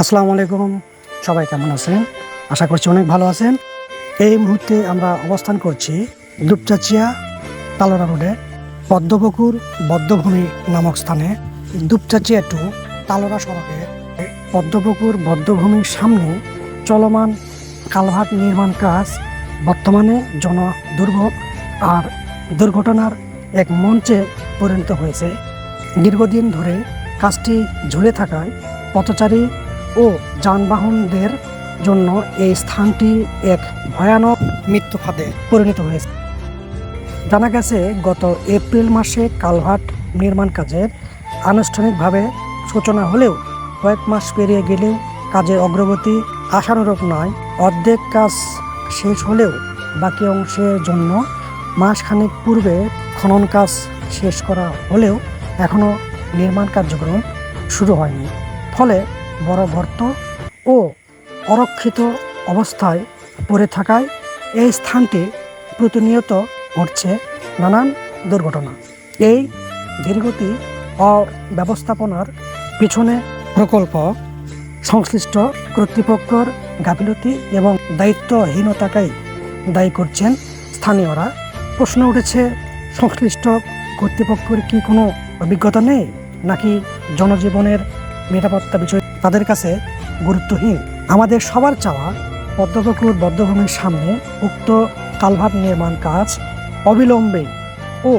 আসসালামু আলাইকুম। সবাই কেমন আছেন? আশা করছি অনেক ভালো আছেন। এই মুহূর্তে আমরা অবস্থান করছি দুপচাচিয়া তালোরা রোডে, পদ্মপুকুর বদ্ধভূমি নামক স্থানে। দুপচাচিয়া টু তালোরা সড়কে পদ্মপুকুর বদ্ধভূমির সামনে চলমান কালভার্ট নির্মাণ কাজ বর্তমানে জন দুর্ভোগ আর দুর্ঘটনার এক মঞ্চে পরিণত হয়েছে। দীর্ঘদিন ধরে কাজটি ঝুলে থাকায় পথচারী ও যানবাহনদের জন্য এই স্থানটি এক ভয়ানক মৃত্যু ফাঁদে পরিণত হয়েছে। জানা গেছে, গত এপ্রিল মাসে কালভার্ট নির্মাণ কাজের আনুষ্ঠানিকভাবে সূচনা হলেও কয়েক মাস পেরিয়ে গেলেও কাজের অগ্রগতি আশানুরূপ নয়। অর্ধেক কাজ শেষ হলেও বাকি অংশের জন্য মাসখানেক পূর্বে খনন কাজ শেষ করা হলেও এখনও নির্মাণ কার্যক্রম শুরু হয়নি। ফলে বড় গর্ত ও অরক্ষিত অবস্থায় পড়ে থাকায় এই স্থানটি প্রতিনিয়ত ঘটছে নানান দুর্ঘটনা। এই ধীরগতি অব্যবস্থাপনার পিছনে প্রকল্প, সংশ্লিষ্ট কর্তৃপক্ষর গাফিলতি এবং দায়িত্বহীনতাকেই দায়ী করছেন স্থানীয়রা। প্রশ্ন উঠেছে, সংশ্লিষ্ট কর্তৃপক্ষের কি কোনো অভিজ্ঞতা নেই নাকি জনজীবনের নিরাপত্তা বিষয়? তাদের কাছে গুরুত্বহীন। আমাদের সবার চাওয়া পদ্মপুকুর বদ্ধভূমির সামনে উক্ত কালভার্ট নির্মাণ কাজ অবিলম্বে ও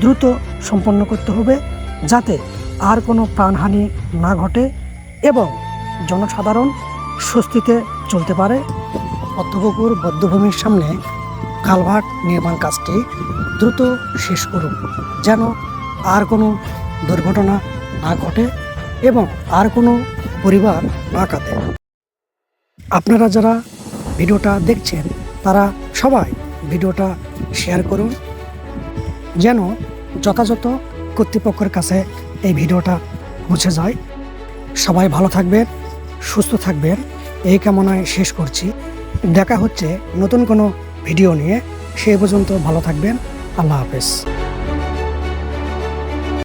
দ্রুত সম্পন্ন করতে হবে যাতে আর কোনো প্রাণহানি না ঘটে এবং জনসাধারণ স্বস্তিতে চলতে পারে। পদ্মপুকুর বদ্ধভূমির সামনে কালভার্ট নির্মাণ কাজটি দ্রুত শেষ করুন, যেন আর কোনো দুর্ঘটনা না ঘটে এবং আর কোনো পরিবার কাঁদে আপনারা যারা ভিডিওটা দেখছেন, তারা সবাই ভিডিওটা শেয়ার করুন, যেন যথাযথ কর্তৃপক্ষের কাছে এই ভিডিওটা পৌঁছে যায়। সবাই ভালো থাকবেন, সুস্থ থাকবেন। এই কামনায় শেষ করছি। দেখা হচ্ছে নতুন কোনো ভিডিও নিয়ে। সে পর্যন্ত ভালো থাকবেন। আল্লাহ হাফেজ।